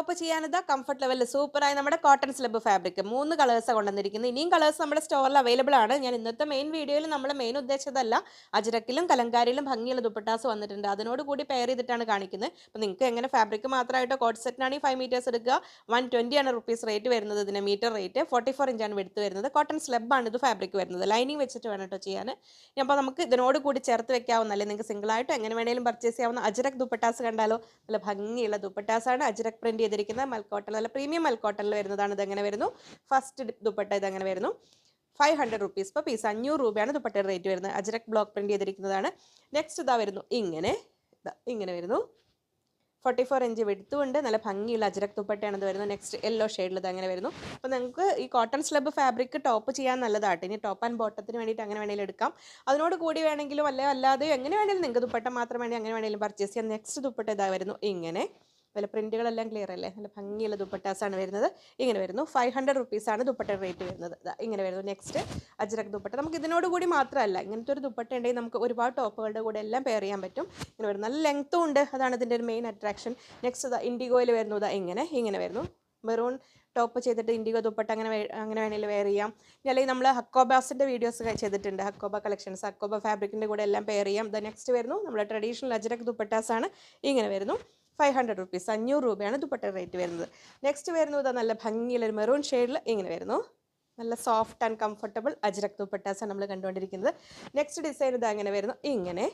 Top ചെയ്യാനിതാ comfort ലെവലിൽ സൂപ്പറായി നമ്മുടെ കോട്ടൺ സ്ലബ് ഫാബ്രിക് മൂന്ന് കളേഴ്സാണ് കൊണ്ടുവന്നിരിക്കുന്നത് ഇനിയും കളേഴ്സ് നമ്മുടെ സ്റ്റോറിൽ അവൈലബിൾ ആണ്. ഞാൻ ഇന്നത്തെ മെയിൻ വീഡിയോയിൽ നമ്മൾ മെയിൻ ഉദ്ദേശിച്ചതല്ല അജരക്കിലും കലങ്കാരിയിലും ഭംഗിയുള്ള ദുപ്പട്ടാസ് വന്നിട്ടുണ്ട്. അതിനോട് കൂടി പെയർ ചെയ്തിട്ടാണ് കാണിക്കുന്നത് അപ്പോൾ നിങ്ങൾക്ക് എങ്ങനെ ഫാബ്രിക് മാത്രമായിട്ടോ കോട്ട് സെറ്റിനാണെങ്കിൽ ഫൈവ് മീറ്റേഴ്സ് എടുക്കുക. വൺ ആണ് റുപ്പീസ് റേറ്റ് വരുന്നത് ഇതിന്. മീറ്റർ റേറ്റ് ഫോർട്ടി ഫോർ ഇഞ്ചാണ് എടുത്ത് വരുന്നത്. കോട്ടൺ സ്ലബാണ് ഇത് ഫാബ്രിക് വരുന്നത്. ലൈനിങ് വെച്ചിട്ട് വേണം കേട്ടോ ചെയ്യാൻ അപ്പോൾ നമുക്ക് ഇതിനോട് കൂടി ചേർത്ത് വെക്കാവുന്ന അല്ലെങ്കിൽ നിങ്ങൾക്ക് സിംഗിളായിട്ടോ എങ്ങനെ വേണേലും പർച്ചേസ് ചെയ്യാവുന്ന അജരക് ദുപ്പട്ടാസ് കണ്ടാലോ? നല്ല ഭംഗിയുള്ള ദുപ്പട്ടാസാണ് അജരക് പ്രിന്റ് ചെയ്തിരിക്കുന്നത് മൽക്കോട്ടൽ നല്ല പ്രീമിയം മൽക്കോട്ടലിൽ വരുന്നതാണ് ഇതെങ്ങനെ വരുന്നു? ഫസ്റ്റ് ദുപ്പട്ട ഇതെങ്ങനെ വരുന്നു? ഫൈവ് ഹൺഡ്രഡ് റുപ്പീസ് ഇപ്പോൾ പീസ് അഞ്ഞൂറ് രൂപയാണ് ദുപ്പട്ടയുടെ റേറ്റ് വരുന്നത്. അജരക് ബ്ലോക്ക് പ്രിന്റ് ചെയ്തിരിക്കുന്നതാണ്. നെക്സ്റ്റ് ഇതാ വരുന്നു. ഇങ്ങനെ ഇങ്ങനെ വരുന്നു. ഫോർട്ടി ഫോർ ഇഞ്ച് വെടുത്തുകൊണ്ട് നല്ല ഭംഗിയുള്ള അജരക് ദുപ്പട്ടയാണ് ഇത് വരുന്നത്. നെക്സ്റ്റ് യെല്ലോ ഷെയ്ഡിൽ ഇത് അങ്ങനെ വരുന്നു. അപ്പോൾ നിങ്ങൾക്ക് ഈ കോട്ടൺ സ്ലബ് ഫാബ്രിക് ടോപ്പ് ചെയ്യാൻ നല്ലതാട്ടോ. ഇനി ടോപ്പ് ആൻഡ് ബോട്ടത്തിന് വേണ്ടിയിട്ട് അങ്ങനെ വേണമെങ്കിലും എടുക്കാം. അതിനോട് കൂടി വേണമെങ്കിലും അല്ലെ അല്ലാതെ എങ്ങനെ വേണമെങ്കിലും നിങ്ങൾക്ക് ദുപ്പട്ട മാത്രം വേണമെങ്കിൽ അങ്ങനെ വേണമെങ്കിലും പർച്ചേസ് ചെയ്യാം. നെക്സ്റ്റ് ദുപ്പട്ട ഇതാ വരുന്നു. ഇങ്ങനെ. നല്ല പ്രിന്റുകളെല്ലാം ക്ലിയർ അല്ലേ? നല്ല ഭംഗിയുള്ള ദുപ്പട്ടാസാണ് വരുന്നത്. ഇങ്ങനെ വരുന്നു. ഫൈവ് ഹൺഡ്രഡ് റുപ്പീസാണ് ദുപ്പട്ട റേറ്റ് വരുന്നത്. ഇങ്ങനെ വരുന്നു. നെക്സ്റ്റ് അജ്രക് ദുപ്പട്ട. നമുക്ക് ഇതിനോട് കൂടി മാത്രമല്ല ഇങ്ങനത്തെ ഒരു ദുപ്പട്ട ഉണ്ടെങ്കിൽ നമുക്ക് ഒരുപാട് ടോപ്പുകളുടെ കൂടെ എല്ലാം പെയർ ചെയ്യാൻ പറ്റും. ഇങ്ങനെ വരുന്നു. നല്ല ലെങ്ത്തും ഉണ്ട്. അതാണ് ഇതിന്റെ ഒരു മെയിൻ അട്രാക്ഷൻ നെക്സ്റ്റ് ഇൻഡിഗോയിൽ വരുന്നു. ഇതാ ഇങ്ങനെ ഇങ്ങനെ വരുന്നു. മെറൂൺ ടോപ്പ് ചെയ്തിട്ട് ഇൻഡിഗോ ദുപ്പട്ട അങ്ങനെ അങ്ങനെ വേണമെങ്കിൽ വെയർ ചെയ്യാം. അല്ലെങ്കിൽ നമ്മൾ ഹക്കോബാസിന്റെ വീഡിയോസ് ചെയ്തിട്ടുണ്ട്. ഹക്കോബ കളക്ഷൻസ് ഹക്കോബ ഫാബ്രിക്കിന്റെ കൂടെ എല്ലാം പെയർ ചെയ്യാം. ദ നെക്സ്റ്റ് വരുന്നു. നമ്മുടെ ട്രഡീഷണൽ അജരക് ദുപ്പട്ടാസാണ്. ഇങ്ങനെ വരുന്നു. ഫൈവ് ഹൺഡ്രഡ് റുപ്പീസ് അഞ്ഞൂറ് രൂപയാണ് ദുപ്പട്ട റേറ്റ് വരുന്നത്. നെക്സ്റ്റ് വരുന്നത് നല്ല ഭംഗിയുള്ള ഒരു മെറൂൺ ഷെയ്ഡിൽ ഇങ്ങനെ വരുന്നു. നല്ല സോഫ്റ്റ് ആൻഡ് കംഫർട്ടബിൾ അജ്രക് ദുപ്പട്ടാസാണ് നമ്മൾ കണ്ടുകൊണ്ടിരിക്കുന്നത്. നെക്സ്റ്റ് ഡിസൈൻ ഇത് അങ്ങനെ വരുന്നു. ഇങ്ങനെ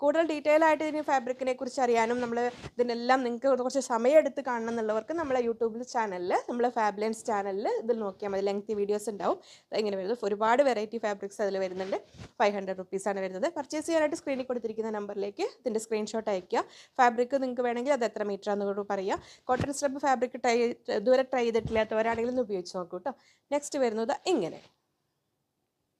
കൂടുതൽ ഡീറ്റെയിൽ ആയിട്ട് ഇതിന് ഫാബ്രിക്കിനെ കുറിച്ച് അറിയാനും നമ്മൾ ഇതിനെല്ലാം നിങ്ങൾക്ക് കുറച്ച് സമയം എടുത്ത് കാണണം എന്നുള്ളവർക്ക് നമ്മളെ യൂട്യൂബിൽ ചാനലിൽ നമ്മളെ ഫാബ്ലൻസ് ചാനലിൽ ഇതിൽ നോക്കിയാൽ മതി. ലെങ്തി വീഡിയോസ് ഉണ്ടാവും. ഇങ്ങനെ വരുന്നത്. ഒരുപാട് വെറൈറ്റി ഫാബ്രിക്സ് അതിൽ വരുന്നുണ്ട്. ഫൈവ് ഹൺഡ്രഡ് റുപ്പീസാണ് വരുന്നത്. പർച്ചേസ് ചെയ്യാനായിട്ട് സ്ക്രീനിൽ കൊടുത്തിരിക്കുന്ന നമ്പറിലേക്ക് ഇതിന്റെ സ്ക്രീൻഷോട്ട് അയക്കുക ഫാബ്രിക് നിങ്ങൾക്ക് വേണമെങ്കിൽ അത് എത്ര മീറ്റർ ആണെന്ന് പറയുക കോട്ടൺ സ്ട്രബ് ഫാബ്രിക് ട്രൈ ഇതുവരെ ട്രൈ ചെയ്തിട്ടില്ലാത്തവരാണെങ്കിലും ഒന്ന് ഉപയോഗിച്ച് നോക്കൂ കേട്ടോ നെക്സ്റ്റ് വരുന്നത് ഇങ്ങനെ.